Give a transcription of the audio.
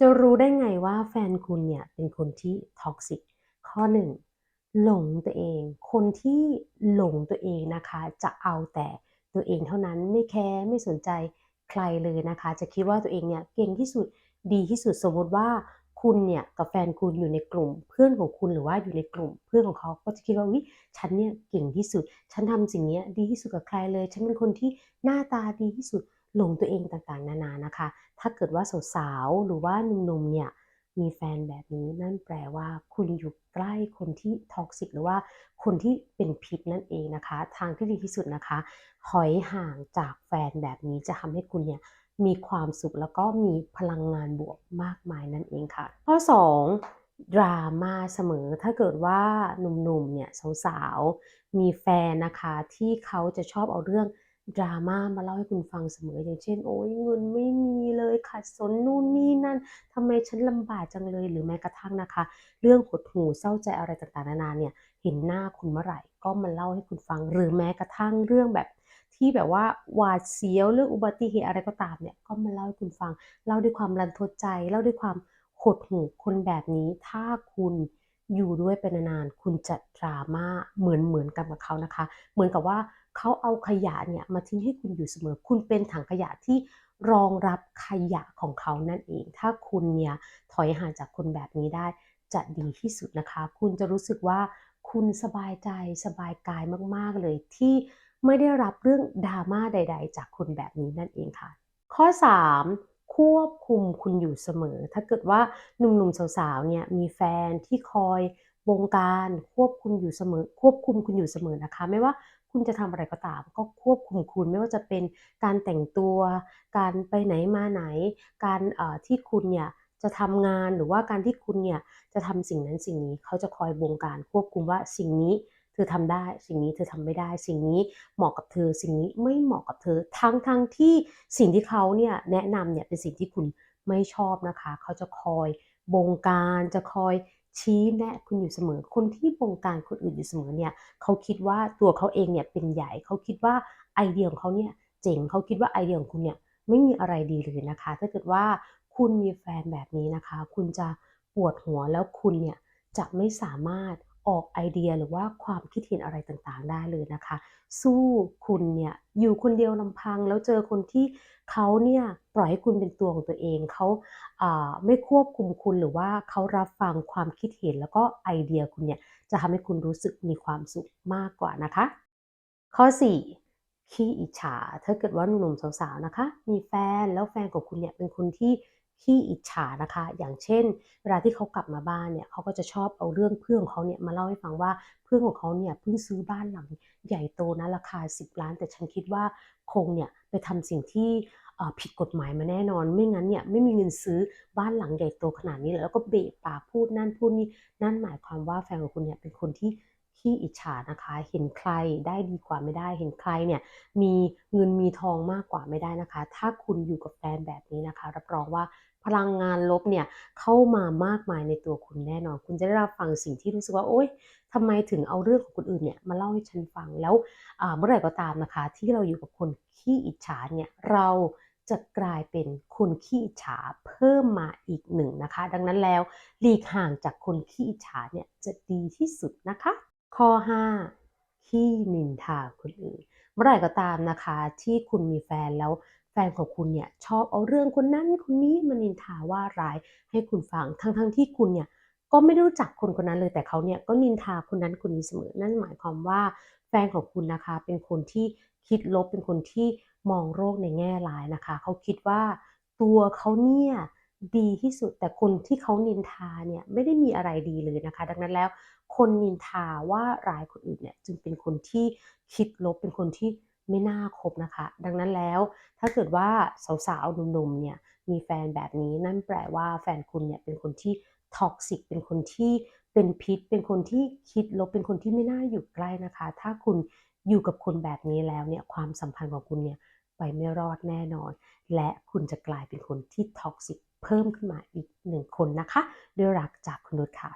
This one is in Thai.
จะรู้ได้ไงว่าแฟนคุณเนี่ยเป็นคนที่ท็อกซิกข้อหนึ่งหลงตัวเอง คนที่หลงตัวเองนะคะ จะเอาแต่ตัวเองเท่านั้นไม่แคร์ไม่สนใจใครเลยนะคะ จะคิดว่าตัวเองเนี่ยเก่งที่สุดดีที่สุดสมมติว่าคุณเนี่ยกับแฟนคุณอยู่ในกลุ่ม เพื่อนของคุณหรือว่าอยู่ในกลุ่ม เพื่อนของเขาก็จะคิดว่าวิฉันเนี่ยเก่งที่สุด ฉันทำสิ่งนี้ดีที่สุดกับใครเลย ฉันเป็นคนที่หน้าตาดีที่สุด หลงตัวเองต่างๆ นานานะคะ ถ้าเกิดว่าสาวๆหรือว่าหนุ่มๆเนี่ยมีแฟนแบบนี้นั่นแปลว่าคุณอยู่ใกล้คนที่ท็อกซิกหรือว่าคนที่เป็นพิษนั่นเองนะคะ ทางที่ดีที่สุดนะคะถอยห่างจากแฟนแบบนี้จะทำให้คุณเนี่ยมีความสุขแล้วก็มีพลังงานบวกมากมายนั่นเองค่ะ ข้อ 2 ดราม่าเสมอถ้าเกิดว่าหนุ่มๆเนี่ยสาวๆมีแฟนนะคะที่เขาจะชอบเอาเรื่อง ดราม่ามาเล่าให้คุณฟังเสมออย่างเช่น โอ้ยเงินไม่มีเลยขัดสนนู่นนี่นั่นทำไมฉันลำบากจังเลยหรือแม้กระทั่งนะคะ เรื่องหดหู่เศร้าใจอะไรต่างๆนานาเนี่ยเห็นหน้าคุณเมื่อไหร่ก็มาเล่าให้คุณฟัง หรือแม้กระทั่งเรื่องแบบที่แบบว่าหวาดเสียวเรื่องอุบัติเหตุอะไรก็ตามเนี่ยก็มาเล่าให้คุณฟังเล่าด้วยความรันทดใจเล่าด้วยความหดหู่คนแบบนี้ถ้าคุณ อยู่ด้วยเป็นนานๆคุณจะดราม่าเหมือนเหมือนกันกับเขานะคะ เหมือนกับว่าเขาเอาขยะเนี่ยมาทิ้งให้คุณอยู่เสมอ คุณเป็นถังขยะที่รองรับขยะของเขานั่นเอง ถ้าคุณเนี่ยถอยห่างจากคนแบบนี้ได้จะดีที่สุดนะคะ คุณจะรู้สึกว่าคุณสบายใจสบายกายมากๆเลยที่ไม่ได้รับเรื่องดราม่าใด ๆ จากคนแบบนี้นั่นเองค่ะ ข้อ 3 ควบคุมคุณอยู่เสมอ ถ้าเกิดว่าหนุ่มๆสาวๆเนี่ยมีแฟนที่คอยบงการควบคุมอยู่เสมอ ควบคุมคุณอยู่เสมอนะคะ ไม่ว่าคุณจะทำอะไรก็ตาม ก็ควบคุมคุณไม่ว่าจะเป็นการแต่งตัว การไปไหนมาไหน การที่คุณเนี่ยจะทำงานหรือว่าการที่คุณเนี่ยจะทำสิ่งนั้นสิ่งนี้เขาจะคอยบงการควบคุมว่าสิ่งนี้ ธอทำได้สิ่งนี้เธอทำไม่ได้สิ่งนี้เหมาะกับเธอ สิ่งนี้ไม่เหมาะกับเธอทั้งทั้งที่สิ่งที่เขาเนี่ยแนะนำเนี่ยเป็นสิ่งที่คุณไม่ชอบนะคะ เขาจะคอยบงการจะคอยชี้แนะคุณอยู่เสมอ คนที่บงการคนอื่นอยู่เสมอเนี่ยเขาคิดว่าตัวเขาเองเนี่ยเป็นใหญ่เขาคิดว่าไอเดียของเขาเนี่ยเจ๋งเขาคิดว่าไอเดียของคุณเนี่ยไม่มีอะไรดีเลยนะคะ ถ้าเกิดว่าคุณมีแฟนแบบนี้นะคะ คุณจะปวดหัวแล้วคุณเนี่ยจะไม่สามารถ ออกไอเดียหรือว่าความคิดเห็นอะไรต่างๆ ได้เลยนะคะ สู้คุณเนี่ยอยู่คนเดียวลำพัง แล้วเจอคนที่เขาเนี่ยปล่อยให้คุณเป็นตัวของตัวเองเขาไม่ควบคุมคุณหรือว่าเขารับฟังความคิดเห็นแล้วก็ไอเดียคุณเนี่ยจะทำให้คุณรู้สึกมีความสุขมากกว่านะคะ ข้อ 4ขี้อิจฉา ถ้าเกิดว่าหนุ่มๆสาวๆนะคะ มีแฟนแล้วแฟนของคุณเนี่ยเป็นคนที่ ขี้อิจฉานะคะ อย่างเช่น เวลาที่เขากลับมาบ้านเนี่ยเขาก็จะชอบเอาเรื่องเพื่อนของเขาเนี่ยมาเล่าให้ฟังว่าเพื่อนของเขาเนี่ยเพิ่งซื้อบ้านหลังใหญ่โตนะราคา 10 ล้าน แต่ฉันคิดว่าคงเนี่ยไปทำสิ่งที่ผิดกฎหมายมาแน่นอน ไม่งั้นเนี่ยไม่มีเงินซื้อบ้านหลังใหญ่โตขนาดนี้แล้วก็เบะปากพูดนั่นพูดนี่นั่นหมายความว่าแฟนของคุณเนี่ยเป็นคนที่ ขี้อิจฉานะคะ เห็นใครได้ดีกว่าไม่ได้ เห็นใครเนี่ยมีเงินมีทองมากกว่าไม่ได้นะคะ ถ้าคุณอยู่กับแฟนแบบนี้นะคะ รับรองว่าพลังงานลบเนี่ยเข้ามามากมายในตัวคุณแน่นอน คุณจะได้รับฟังสิ่งที่รู้สึกว่าโอ๊ยทำไมถึงเอาเรื่องของคนอื่นเนี่ยมาเล่าให้ฉันฟังแล้วเมื่อไหร่ก็ตามนะคะ ที่เราอยู่กับคนขี้อิจฉาเนี่ยเราจะกลายเป็นคนขี้อิจฉาเพิ่มมาอีกหนึ่งนะคะ ดังนั้นแล้วหลีกห่างจากคนขี้อิจฉาเนี่ยจะดีที่สุดนะคะ ข้อ 5 ขี้นินทาคนอื่น เมื่อไหร่ก็ตามนะคะ ที่คุณมีแฟนแล้วแฟนของคุณเนี่ยชอบเอาเรื่องคนนั้นคนนี้มานินทาว่าร้ายให้คุณฟังทั้งทั้งที่คุณเนี่ยก็ไม่รู้จักคนคนนั้นเลยแต่เขาเนี่ยก็นินทาคนนั้นคนนี้เสมอ นั่นหมายความว่าแฟนของคุณนะคะ เป็นคนที่คิดลบเป็นคนที่มองโรคในแง่ร้ายนะคะ เขาคิดว่าตัวเขาเนี่ย ดีที่สุด แต่คนที่เขานินทาเนี่ยไม่ได้มีอะไรดีเลยนะคะ ดังนั้นแล้วคนนินทาว่าร้ายคนอื่นเนี่ยจึงเป็นคนที่คิดลบเป็นคนที่ไม่น่าคบนะคะ ดังนั้นแล้วถ้าเกิดว่าสาวๆหนุ่มๆเนี่ยมีแฟนแบบนี้นั่นแปลว่าแฟนคุณเนี่ยเป็นคนที่ท็อกซิกเป็นคนที่เป็นพิษ เป็นคนที่คิดลบเป็นคนที่ไม่น่าอยู่ใกล้นะคะ ถ้าคุณอยู่กับคนแบบนี้แล้วเนี่ยความสัมพันธ์ของคุณเนี่ยไปไม่รอดแน่นอน และคุณจะกลายเป็นคนที่ท็อกซิก เพิ่มขึ้นมาอีกหนึ่งคนนะคะ ด้วยรักจากคุณนุชค่ะ